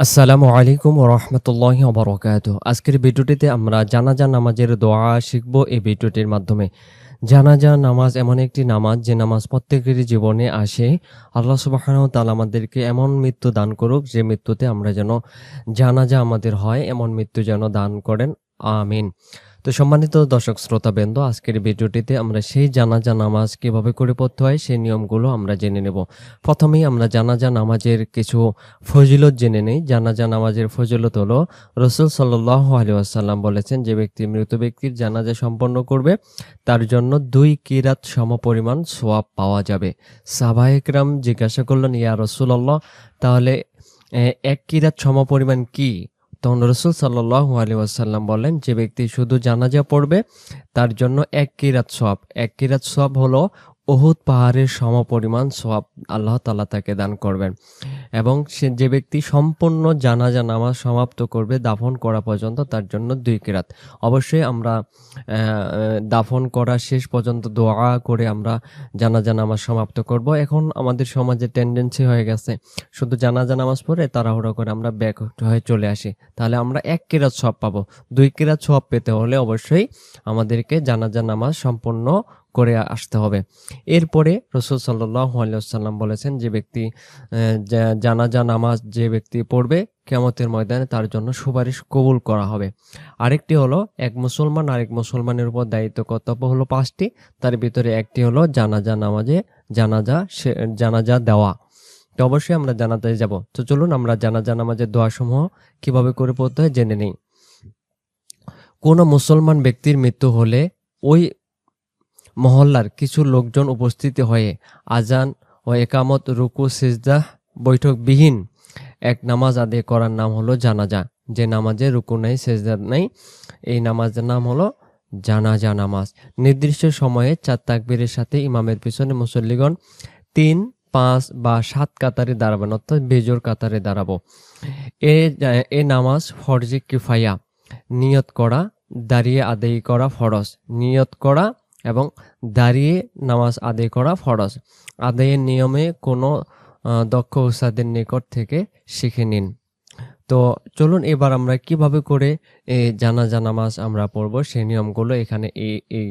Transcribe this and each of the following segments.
আসসালামু আলাইকুম রহমতুল্লাহ বরকাত আজকের ভিডিওটিতে আমরা জানাজা নামাজের দোয়া শিখব। এই ভিডিওটির মাধ্যমে জানাজা নামাজ এমন একটি নামাজ যে নামাজ প্রত্যেকেরই জীবনে আসে। আল্লাহ সুবাহ তাল আমাদেরকে এমন মৃত্যু দান করুক যে মৃত্যুতে আমরা যেন জানাজা আমাদের হয়, এমন মৃত্যু যেন দান করেন। আমিন। তো সম্মানিত দর্শক শ্রোতাবৃন্দ, আজকের ভিডিওটিতে আমরা সেই জানাজা নামাজ কীভাবে করে পড়তে হয় সেই নিয়মগুলো আমরা জেনে নেব। প্রথমেই আমরা জানাজা নামাজের কিছু ফজিলত জেনে নেই। জানাজা নামাজের ফজিলত হলো, রসুল সাল্লাহ আলিয়াসাল্লাম বলেছেন, যে ব্যক্তি মৃত ব্যক্তির জানাজা সম্পন্ন করবে, তার জন্য দুই কিরাত সমপরিমাণ সোয়াব পাওয়া যাবে। সাবাহিকরাম জিজ্ঞাসা করলেন, ইয়া রসুল্লাহ তাহলে এক কিরাত সমপরিমাণ কি? তখন রসুল সাল্লাহ আলী ওয়াসাল্লাম বলেন, যে ব্যক্তি শুধু জানাজা পড়বে, তার জন্য এক কিরাত সব এক কিরাত সব হলো ওহুদ পাহাড়ের সমপরিমাণ সব আল্লাহ তালা তাকে দান করবেন। এবং সে যে ব্যক্তি সম্পূর্ণ জানাজা নামাজ সমাপ্ত করবে, দাফন করা পর্যন্ত তার জন্য দুই কিরাত। অবশ্যই আমরা দাফন করা শেষ পর্যন্ত দোয়া করে আমরা জানাজা নামাজ সমাপ্ত করব। এখন আমাদের সমাজে টেন্ডেন্সি হয়ে গেছে, শুধু জানাজা নামাজ পড়ে তাড়াহুড়ো করে আমরা ব্যাক হয়ে চলে আসি। তাহলে আমরা এক কেরাত সব পাবো। দুই কিরাত সব পেতে হলে অবশ্যই আমাদেরকে জানাজা নামাজ সম্পূর্ণ করে আসতে হবে। এরপরে রসুল সাল্লাহ আলিয়াল্লাম বলেছেন, যে ব্যক্তি জানাজা, নামাজ যে ব্যক্তি পড়বে কেমতের ময়দানে তার জন্য সুপারিশ কবুল করা হবে। আরেকটি হলো, এক মুসলমান আরেক মুসলমানের উপর দায়িত্ব কর্তব্য হলো পাঁচটি। তার ভিতরে একটি হলো জানাজা, নামাজে জানাজা জানাজা দেওয়া। তো অবশ্যই আমরা জানাজায় যাব। তো চলুন আমরা জানাজা নামাজের দোয়াসমূহ কীভাবে করে পড়তে হয় জেনে নিই। কোনো মুসলমান ব্যক্তির মৃত্যু হলে ওই মহল্লার কিছু লোকজন উপস্থিত হয়ে আজান ও একামত, রুকু, সিজদা বৈঠকবিহীন এক নামাজ আদায় করার নাম হলো জানাজা। যে নামাজে রুকু নেই, সেজদা নেই, এই নামাজের নাম হলো জানাজা নামাজ। নির্দিষ্ট সময়ে চার তাকবীরের সাথে ইমামের পিছনে মুসল্লিগণ তিন, পাঁচ বা সাত কাতারে দাঁড়াবেন, অর্থাৎ বেজোর কাতারে দাঁড়াবো। এ এ নামাজ ফরজি কিফায়া। নিয়ত করা, দাঁড়িয়ে আদায় করা ফরজ। নিয়ত করা এবং দাঁড়িয়ে নামাজ আদায় করা ফরজ। আদায়ের নিয়মে কোনো দক্ষ উস্তাদের নিকট থেকে শিখে নিন। তো চলুন এবার আমরা কীভাবে করে এই জানাজা নামাজ আমরা পড়ব, সেই নিয়মগুলো এখানে এই এই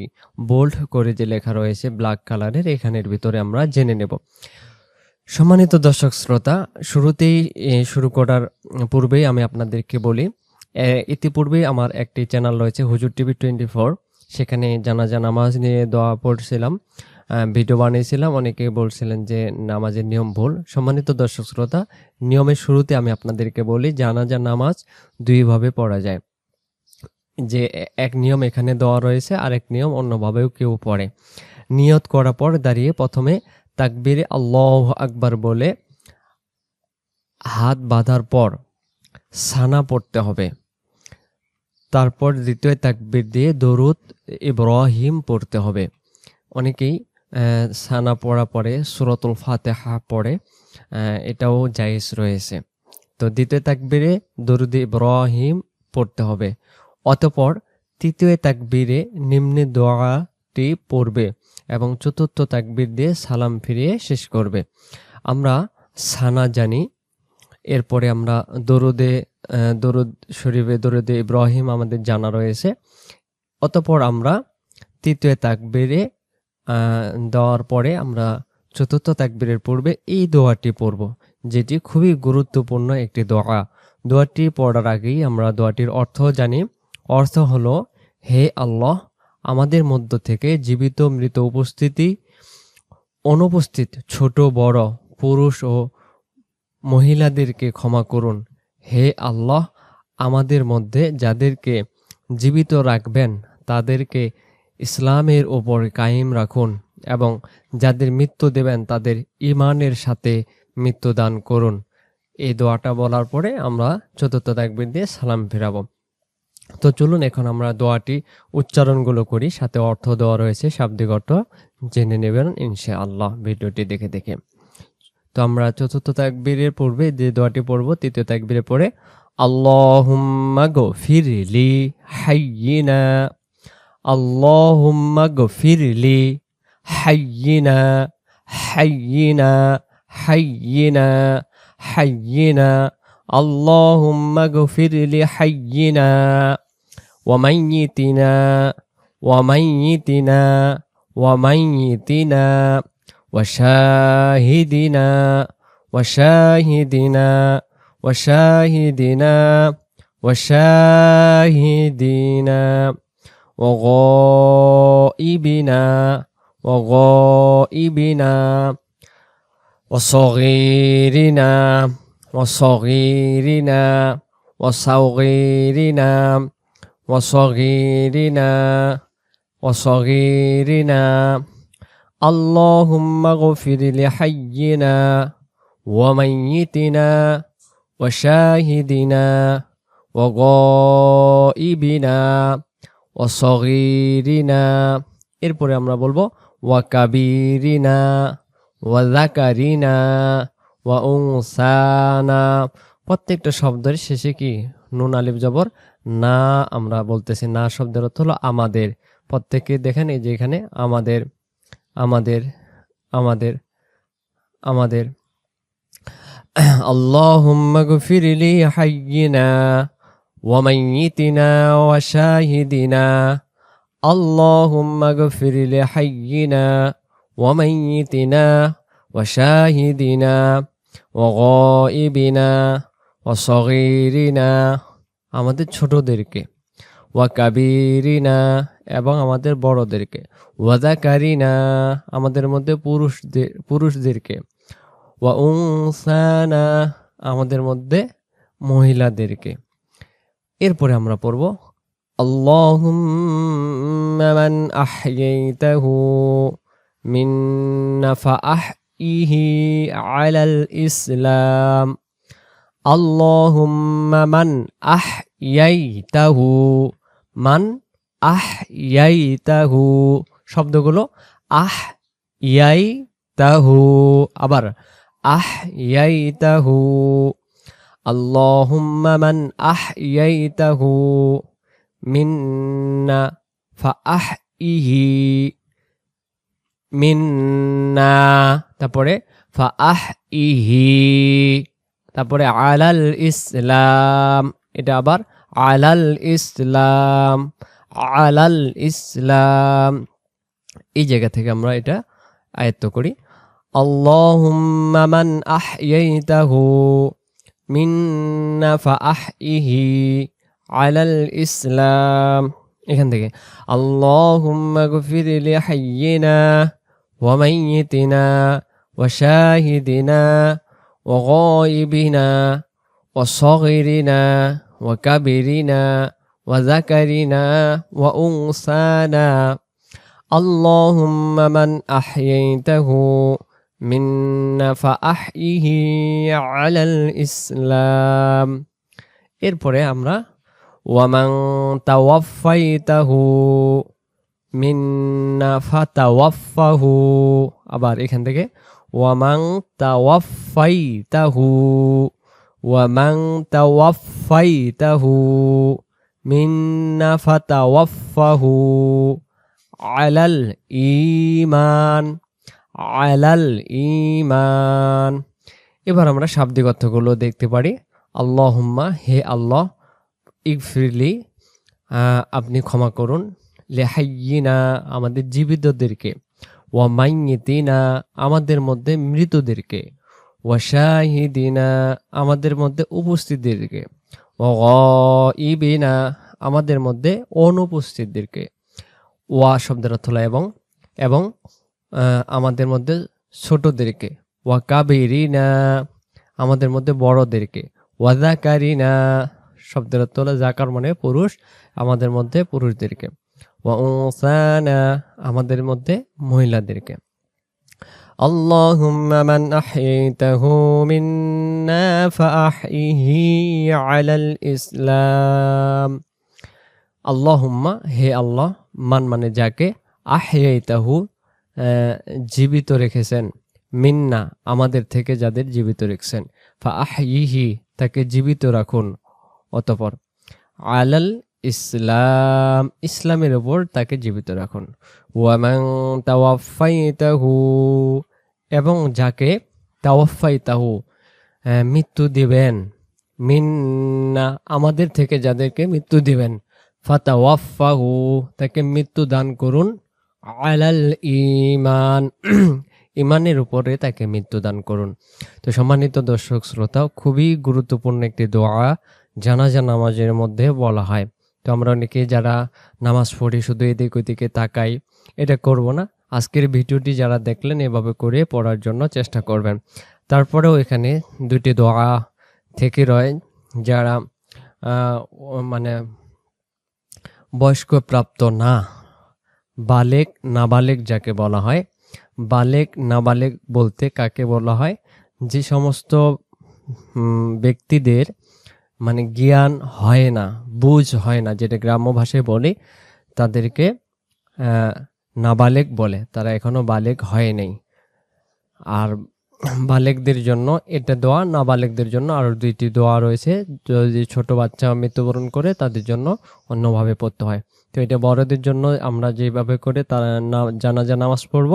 বোল্ড করে যে লেখা রয়েছে ব্ল্যাক কালারের এখানের ভিতরে আমরা জেনে নেব। সম্মানিত দর্শক শ্রোতা, শুরুতেই শুরু করার পূর্বেই আমি আপনাদেরকে বলি ইতিপূর্বেই আমার একটি চ্যানেল রয়েছে হুজুর টিভি টোয়েন্টি ফোর। সেখানে জানাজা নামাজ নিয়ে দোয়া পড়ছিলাম। ভিডিও বানিয়েছিলাম। অনেকে বলছিলেন যে নামাজের নিয়ম ভুল। সম্মানিত দর্শক শ্রোতা, নিয়মের শুরুতে আমি আপনাদেরকে বলি, জানাজা নামাজ দুইভাবে পড়া যায়। যে এক নিয়ম এখানে দেওয়া রয়েছে আর এক নিয়ম অন্যভাবেও কেউ পড়ে। নিয়ত করার পর দাঁড়িয়ে প্রথমে তাকবিরে আল্লাহ আকবার বলে হাত বাঁধার পর সানা পড়তে হবে। তারপর দ্বিতীয় তাকবির দিয়ে দরুদ ইব্রাহিম পড়তে হবে। অনেকেই সানা পড়া পরে, সুরতুল ফাতেহা পড়ে এটাও জায়েজ রয়েছে। তো দ্বিতীয় তাকবিরে দরুদ ইব্রাহিম পড়তে হবে। অতপর তৃতীয় তাকবিরে নিম্নে দোয়াটি পড়বে এবং চতুর্থ তাকবির দিয়ে সালাম ফিরিয়ে শেষ করবে। আমরা সানা জানি, এরপরে আমরা দরুদে দরুদ শরীফে দরুদে ইব্রাহিম আমাদের জানা রয়েছে। অতপর আমরা তৃতীয় তাকবিরে দেওয়ার পরে আমরা চতুর্থ তাকবীরের পূর্বে এই দোয়াটি পড়ব, যেটি খুবই গুরুত্বপূর্ণ একটি দোয়া। দোয়াটি পড়ার আগেই আমরা দোয়াটির অর্থ জানি। অর্থ হলো, হে আল্লাহ, আমাদের মধ্য থেকে জীবিত মৃত উপস্থিতি, অনুপস্থিত ছোট, বড়, পুরুষ ও মহিলাদেরকে ক্ষমা করুন। হে আল্লাহ, আমাদের মধ্যে যাদেরকে জীবিত রাখবেন, তাদেরকে ইসলামের ওপর কায়েম রাখুন এবং যাদের মৃত্যু দেবেন তাদের ইমানের সাথে মৃত্যু দান করুন। এই দোয়াটা বলার পরে আমরা চতুর্থ তাকবীর দিয়ে সালাম ফেরাবো। তো চলুন এখন আমরা দোয়াটি উচ্চারণগুলো করি, সাথে অর্থ দেওয়া রয়েছে, শাব্দিক অর্থ জেনে নেবেন ইনশা আল্লাহ ভিডিওটি দেখে দেখে। তো আমরা চতুর্থ তাকবীরের পূর্বে যে দোয়াটি পড়ব, তৃতীয় তাকবীরে পড়ে, আল্লাহুম্মা গফিরলি হাইয়িনা اللهم اغفر لي. حينا حينا حينا حينا. اللهم اغفر لي حينا. وميتنا وميتنا وميتنا. وشاهدنا وشاهدنا وشاهدنا وشاهدنا وغائبنا وغائبنا وصغيرنا وصغيرنا وصغيرنا وصغيرنا وصغيرنا. اللهم اغفر لحينا وميتنا وشاهدنا وغائبنا. ওয়াসগিরিনা এরপরে আমরা বলব ওয়া কাবিরিনা ওয়া উংসানা প্রত্যেকটা শব্দের শেষে কি নুন, আলিফ, জবর? না আমরা বলতেছি না, শব্দের অর্থ হলো আমাদের। প্রত্যেকে দেখেন এই যে এখানে আমাদের আমাদের আমাদের আমাদের। আল্লাহ গফিরিলি হাইয়িনা। وميتنا وشاهدنا اللهم اغفر لحينا وميتنا وشاهدنا وغائبنا وصغيرنا আমাদের ছোটদেরকে ওয়াকাবিরিনা এবং আমাদের বড়দেরকে ওয়াজাকারিনা আমাদের মধ্যে পুরুষদের পুরুষদেরকে ওয়া উনসানা আমাদের মধ্যে মহিলাদেরকে এরপরে আমরা পড়ব আল্লাহুম্মান আহইয়াইতাহু আহ ফাআহইহি আলাল ইসলাম। আল্লাহুম্মান মান শব্দগুলো আহ ইয়াই তাহু আবার আহ ইয়াই তাহু আল্লাহুম্মা মান আহইয়াইতাহু মিন্না ফাআহইহি মিন্না। তারপরে ফাআহইহি। তারপরে আলাল ইসলাম। এটা আবার আলাল ইসলাম। আলাল ইসলাম। এই জায়গা থেকে আমরা এটা আয়ত্ত করি। আল্লাহুম্মা মান আহইয়াইতাহু মিন্না ফাআহইহি আলাল ইসলাম এখান থেকে আল্লাহুম্মা গফির লিহাইয়িনা ওয়া মাইয়িতিনা ওয়া শাহিদিনা ওয়া গায়িবিনা ওয়া সাগিরিনা ওয়া কাবিরিনা ওয়া যাকারিনা ওয়া উনসানা اللهم من أحييته منا فأحيه على الإسلام এরপরে আমরা ওয়ামান তাওয়াফাইতাহু মিন্না ফাতাওয়াফাহু আবার এখান থেকে ওয়ামান তাওয়াফাইতাহু ওয়ামান তাওয়াফাইতাহু মিন্না ফাতাওয়াফাহু আলাল ইমান আলাল ইমান এবার আমরা শাব্দিক অর্থগুলো দেখতে পারি। আল্লাহুম্মা, হে আল্লাহ, ইগফিরলি আপনি ক্ষমা করুন। লেহাইয়িনা, আমাদের জীবিতদেরকে। ওয়া মাইয়িতিনা, আমাদের মধ্যে মৃতদেরকে। ওয়া শাহিদিনা, আমাদের মধ্যে উপস্থিতদেরকে। ওয়া ইবিনা আমাদের মধ্যে অনুপস্থিতদেরকে। ওয়া শব্দের অর্থ এবং এবং আমাদের মধ্যে ছোটদেরকে ওয়া কাবেরিনা আমাদের মধ্যে বড়দেরকে ওয়াজাকারিনা শব্দের অর্থ হলো জাকার মানে পুরুষ আমাদের মধ্যে পুরুষদেরকে ওয়া উনসানা আমাদের মধ্যে মহিলাদেরকে اللهم من أحييته منا فأحيه على الإسلام আল্লাহুম্মা হে আল্লাহ মান মানে যাকে আহইয়াইতাহু আহ, জীবিত রেখেছেন। মিন্না আমাদের থেকে যাদের জীবিত রেখেছেন। ফা আহিহি তাকে জীবিত রাখুন। অতপর, আলাল ইসলাম, ইসলামের ওপর তাকে জীবিত রাখুন। ওয়ামান তাওয়াফাইতাহু, এবং যাকে তাওয়াফাইতাহু মৃত্যু দিবেন। মিন্না আমাদের থেকে যাদেরকে মৃত্যু দিবেন। ফাতাওয়াফাহু, তাকে মৃত্যু দান করুন। আলাল ইমান ইমানের উপরে তাকে মৃত্যুদান করুন। তো সম্মানিত দর্শক শ্রোতা খুবই গুরুত্বপূর্ণ একটি দোয়া জানাজা নামাজের মধ্যে বলা হয়। তো আমরা অনেকে যারা নামাজ পড়ি শুধু এদিক ওদিকে তাকাই, এটা করব না। আজকের ভিডিওটি যারা দেখলেন, এভাবে করে পড়ার জন্য চেষ্টা করবেন। তারপরেও এখানে দুটি দোয়া থেকে রয়, যারা মানে বয়স্ক প্রাপ্ত না। বালেক নাবালেক যাকে বলা হয়। বালেক নাবালেক বলতে কাকে বলা হয়? যে সমস্ত ব্যক্তিদের মানে জ্ঞান হয় না, বুঝ হয় না, যেটা গ্রাম্য ভাষায় বলি, তাদেরকে নাবালেক বলে। তারা এখনও বালেক হয় নাই আর বালেকদের জন্য, এটা দোয়া নাবালেকদের জন্য আরও দুইটি দোয়া রয়েছে। যদি ছোট বাচ্চা মৃত্যুবরণ করে, তাদের জন্য অন্যভাবে পড়তে হয়। তো এটা বড়দের জন্য আমরা যেভাবে করে তারা না, জানাজা, নামাজ পড়ব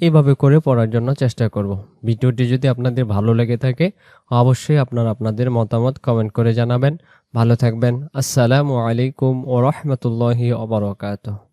এইভাবে করে পড়ার জন্য চেষ্টা করব। ভিডিওটি যদি আপনাদের ভালো লেগে থাকে, অবশ্যই আপনারা আপনাদের মতামত কমেন্ট করে জানাবেন। ভালো থাকবেন। আসসালামু আলাইকুম ও রহমতুল্লাহি ওবরাকাতুহ